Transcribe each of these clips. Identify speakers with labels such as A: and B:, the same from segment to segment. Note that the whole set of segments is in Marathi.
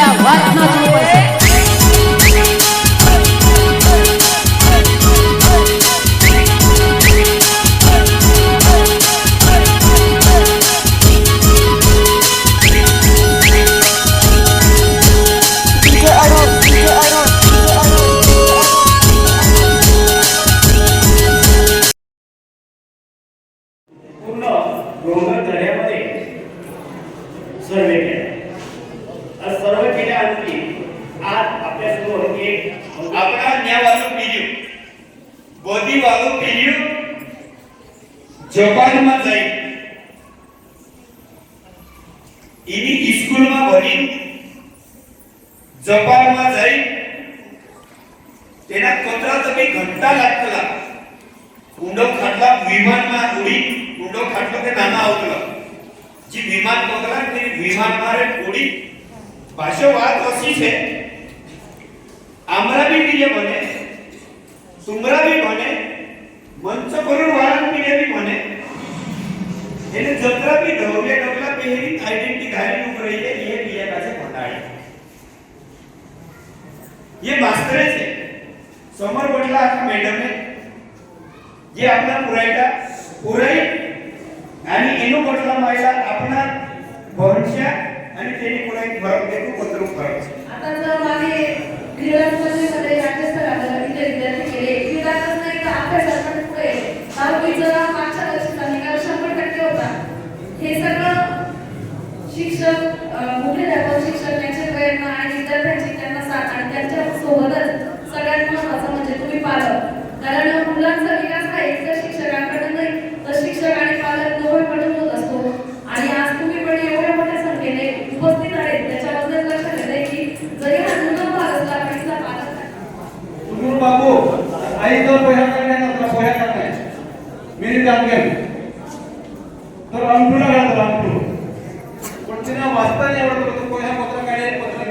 A: આયા વાત ના જોઈ પડશે જપાવવા જઈ તેના કચરા તમે ઘંટા લાગતલા ઊંડો ખાટલા વિમાનમાં ઉડી ઊંડો ખાટલો કે નાના આવતલા જે વિમાન પકડા તે વિમાન મારે ઉડી પાછો વાત ઓછી છે આમરા બી બીજે બને સુમરા બી બને મંચ પર વાળા બીજે બી બને એટલે જતરા બી ઢવલે ડગલા પહેરી આઈડેન્ટિટી ઘાયલ ઉભ રહી છે ये मास्तर છે समोर म्हटला आता मॅडमने जे आपला पुरायटा पुराई आणि एनो बटला मायला अपना भविष्य आणि त्याने पुराई फरक देतो पत्रू फरक
B: आता जर मागे क्रीडामध्ये राज्यस्तराला तिथे विद्यार्थी केले क्रीडाच नाही तर अभ्यासात पण पुढे बारावीचा मागच्या वर्षीचा निकाल शंभर टक्के होता हे सगळं शिक्षक अं, मुख्याध्यापक शिक्षक यांचे प्रयत्न आणि विद्यार्थ्यांची त्यांना साथ आणि त्यांच्या सोबतच सगळ्यात महत्वाचं म्हणजे तुम्ही पालक कारण मुलांचा विकास हा एक तर शिक्षकांकडे नाही तर शिक्षक आणि पालक दोघांकडून होत असतो आणि आज तुम्ही पण एवढ्या मोठ्या संख्येने उपस्थित आहेत त्याच्याबद्दल लक्षात येते की जरी हा दुर्गम भाग असला तरी इथला पालक आहे.
C: कुटुंब बाबू आई तर पोह्या करण्याचा पोह्या करताय मी जात तर अंकुला घालतो अंकुल पण तिला वाचता नाही आवडत होतं पोह्या पत्र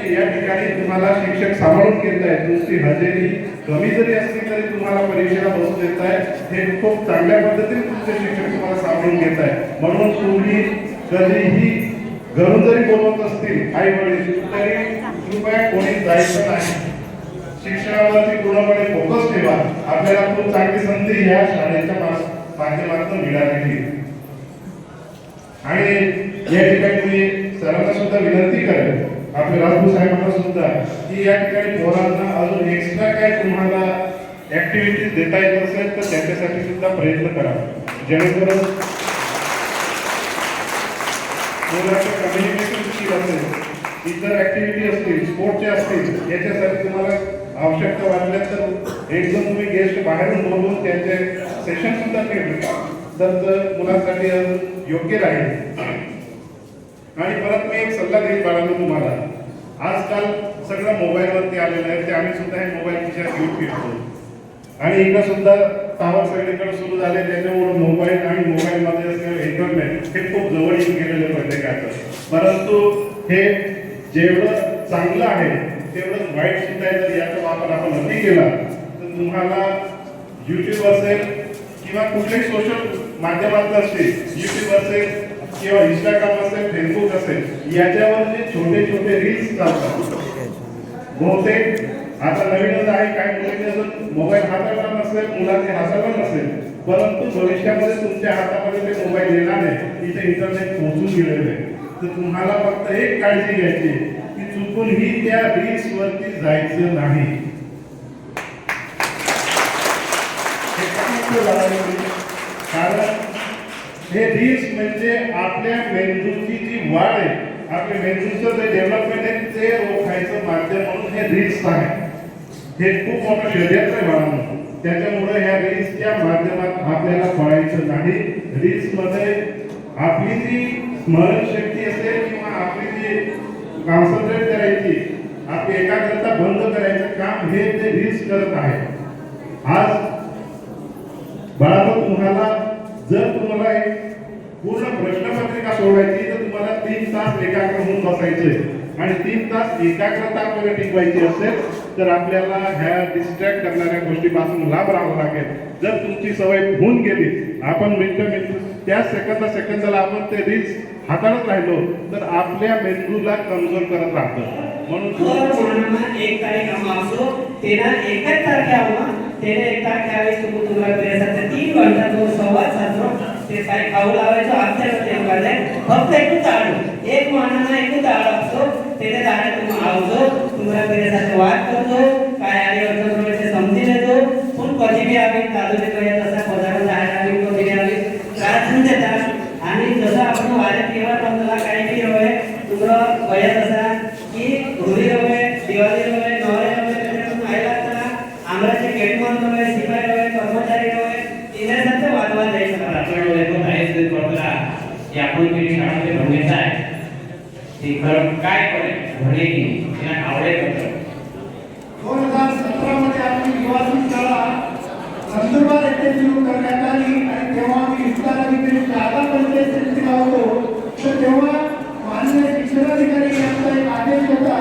D: या ठिकाणी तुम्हाला शिक्षक सांभाळून घेत आहे तुमची हजेरी कमी जरी असली तरी तुम्हाला परीक्षेला बसू देत आहे हे खूप चांगल्या पद्धतीने तुमचे शिक्षक तुम्हाला सांभाळून घेत आहे म्हणून तुम्ही कधीही घरून जरी बोलवत असतील आई वडील तरी कृपया कोणी जायचं नाही. शिक्षणावरती पूर्णपणे फोकस ठेवा. आपल्याला खूप चांगली संधी या शाळेच्या माध्यमातून मिळालेली आणि या ठिकाणी मी सरांना सुद्धा विनंती करेन आपल्या राजभू साहेबांना सुद्धा की या ठिकाणी पोरांना अजून एक्स्ट्रा काय तुम्हाला ऍक्टिव्हिटीज देता येत असेल तर त्याच्यासाठी सुद्धा प्रयत्न करा. जेणेकरून कम्युनिकेशन स्किल असेल इतर ऍक्टिव्हिटी असतील स्पोर्टचे असतील याच्यासाठी तुम्हाला आवश्यकता वाटल्या तर एक जण तुम्ही गेस्ट बाहेरून बोलवून त्यांचे सेशन सुद्धा केले. तर मुलांसाठी योग्य राहील. आणि परत मी एक सल्ला देईन बाळांनो तुम्हाला. आजकाल सगळं मोबाईलवरती आलेलं आहे. ते आम्ही सुद्धा हे मोबाईल खिशात घेऊन फिरतो. आणि इकडं सुद्धा टावर सगळीकडे सुरू झाले. त्याच्यामुळे मोबाईल आणि मोबाईलमध्ये असलेलं इंटरनेट हे खूप जवळ येऊन गेलेलं प्रत्येकाचं. परंतु हे जेवढं चांगलं आहे तेवढंच वाईट सुद्धा आहे जर याचा वापर आपण नक्की केला तर तुम्हाला युट्यूब असेल किंवा कुठल्याही सोशल माध्यमात असतील युट्यूब असेल किंवा इंस्टाग्राम असेल फेसबुक असेल याच्यावर जे छोटे छोटे रील्स चालतात बहुतेक आता नवीनच आहे काही मुलांनी अजून मोबाईल हाताळला नसेल मुलांनी हाताळला नसेल परंतु भविष्यामध्ये तुमच्या हातामध्ये ते मोबाईल येणार आहे इथे इंटरनेट पोहोचून गेलेलं आहे. तर तुम्हाला फक्त एक काळजी घ्यायची की चुकूनही त्या रील्स वरती जायचं नाही. कारण हे रील्स म्हणजे आपल्या मेंदूची जी वाढ आहे आपल्या मेंदूचं जे डेव्हलपमेंट आहे ते रोखायचं माध्यम म्हणून हे रील्स आहे. हे खूप मोठं षडयंत्र आहे त्याच्यामुळे ह्या रील्सच्या माध्यमात आपल्याला पळायचं नाही. रील्समध्ये आपली जी स्मरणशक्ती असेल किंवा आपली जी कॉन्सन्ट्रेट करायची आपली एकाग्रता बंद करायचं काम हे ते रील्स करत आहे. आज बाळांनो तुम्हाला जर तुम्हाला एक पूर्ण प्रश्नपत्रिका सोडवायची तर तुम्हाला तीन तास एकाग्र होऊन बसायचे. आणि तीन तास एकाग्रता आपल्याला टिकवायची असेल तर आपल्याला ह्या डिस्ट्रॅक्ट करणाऱ्या गोष्टीपासून लाभ राहावं लागेल. जर तुमची सवय होऊन गेली आपण मिनटं मिनटं त्या सेकंदा सेकंदाला आपण ते रील्स हाताळत राहिलो तर आपल्या मेंदूला कमजोर करत राहतो. म्हणून
E: एक तारीख आम्हाला असो तेना एकच तारखे आम्हाला तेने एक तारखे आम्ही तुम्ही तुम्हाला प्रेसाचा तीन घंटा जो संवाद साधतो ते काही खाऊ लावायचो आमच्याकडे फक्त एकच आणू एक माणूस एकच आळ असतो त्याने ताळे तुम्हाला आवडतो तुम्हाला प्रेसाचा वाट करतो.
F: जे आपण केली शाळेमध्ये भरण्याचं आहे. ते खरं काय करेल भरलेली त्यांना आवडेल कसं
C: दोन हजार सतरा मध्ये आपली निवासी शाळा नंदुरबार येथे सुरू करण्यात आली आणि तेव्हा मी विस्ताराधिकारी जागा पंचायत समितीला होतो तर तेव्हा माननीय शिक्षणाधिकारी यांचा एक आदेश होता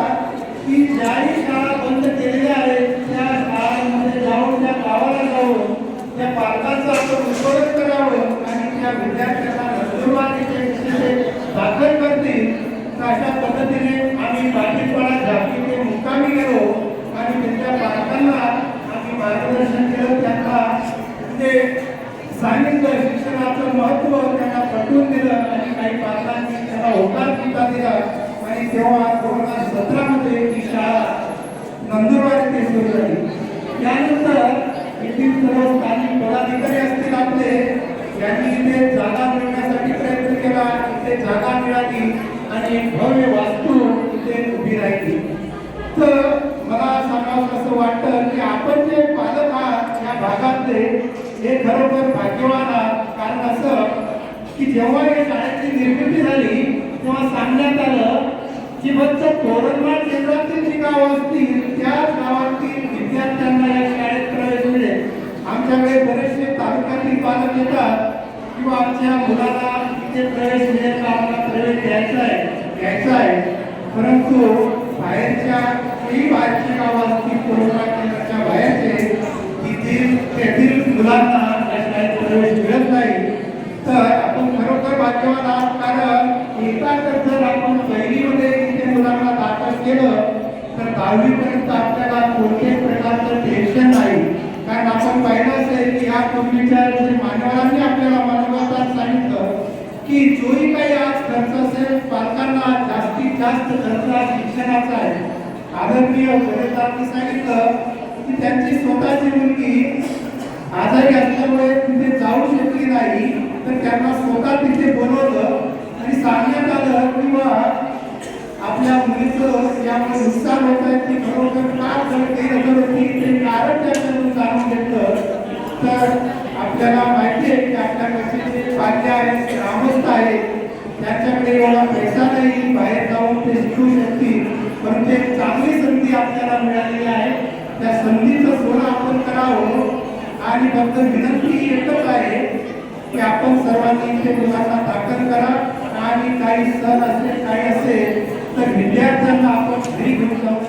C: की ज्याही शाळा बंद केलेल्या आहेत त्या शाळांमध्ये जाऊन त्या गावाला जाऊन त्या पालकांचं आपण उपयोग करावं आणि त्या विद्यार्थ्यांना नंदुरबार येथे विशेष दाखल करतील तर अशा पद्धतीने आम्ही बाकीपणा झाकीचे मुक्कामी गेलो आणि त्यांच्या पालकांना आम्ही मार्गदर्शन केलं. त्यांना ते सांगितलं शिक्षणाचं महत्त्व त्यांना पटवून दिलं आणि काही पालकांनी त्यांना होकार सुद्धा दिला. आणि तेव्हा दोन हजार सतरामध्ये ही शाळा नंदुरबार येथे सुरू झाली. त्यानंतर येथील सर्व स्थानिक पदाधिकारी असतील आपले यांनी इथे जागा मिळण्यासाठी प्रयत्न केला. इथे जागा मिळाली. आणि एक भव्य वास्तू तिथे उभी राहिली. तर मला सांगावं असं वाटतं की आपण जे पालक आहात या भागातले हे खरोखर भाग्यवान आहात? कारण असं की जेव्हा या शाळेची निर्मिती झाली तेव्हा सांगण्यात आलं की फक्त तोरणमाळ केंद्रातील जी गावं असतील त्याच गावातील विद्यार्थ्यांना या शाळेत प्रवेश मिळेल. आमच्याकडे बरेचसे तालुक्यातील पालक येतात किंवा आमच्या मुलाला इथे प्रवेश म्हणजे मिळेल आपला प्रवेश द्यायचा आहे घ्यायचा आहे. परंतु बाहेरच्या ही बाहेरची गावं असतील कोरोना केंद्राच्या बाहेरचे तिथील तेथील मुलांना शाळेत प्रवेश मिळत नाही. तर आपण खरोखर भाग्यवान आहात कारण तर जर आपण पहिलीमध्ये तिथे मुलांना दाखल केलं तर दहावीपर्यंत आपल्याला कोणत्याही प्रकारचं टेन्शन नाही. कारण आपण पाहिलं असेल की या पूर्वीच्या जे मान्यवरांनी आपल्याला मानवतात सांगितलं की जोही काही आज खर्च असेल पालकांना जास्तीत जास्त खर्च शिक्षणाचा आहे. आदरणीय वरिष्ठांनी सांगितलं की त्यांची स्वतःची मुलगी आजारी असल्यामुळे तिथे जाऊ शकली नाही तर त्यांना स्वतः तिथे बोलवलं आणि सांगण्यात आलं किंवा आपल्या मुलीचं यामुळे नुकसान होत आहे ती खरोखर का करते नजर होती ते कारण त्यांच्याकडून जाणून घेतलं तर आपल्याला माहिती आहे की आपल्याकडचे जे पाल्य आहेत ग्रामस्थ आहेत त्यांच्याकडे एवढा पैसा नाही बाहेर जाऊन ते शिकू शकतील परंतु एक चांगली संधी आपल्याला मिळालेली आहे. त्या संधीचं सोनं आपण करावं. आणि फक्त विनंती एकच आहे की आपण सर्वांनी इथे मुलांना दाखल करा. आणि काही सण असेल काही असेल तर विद्यार्थ्यांना आपण घरी घेऊन जाऊ.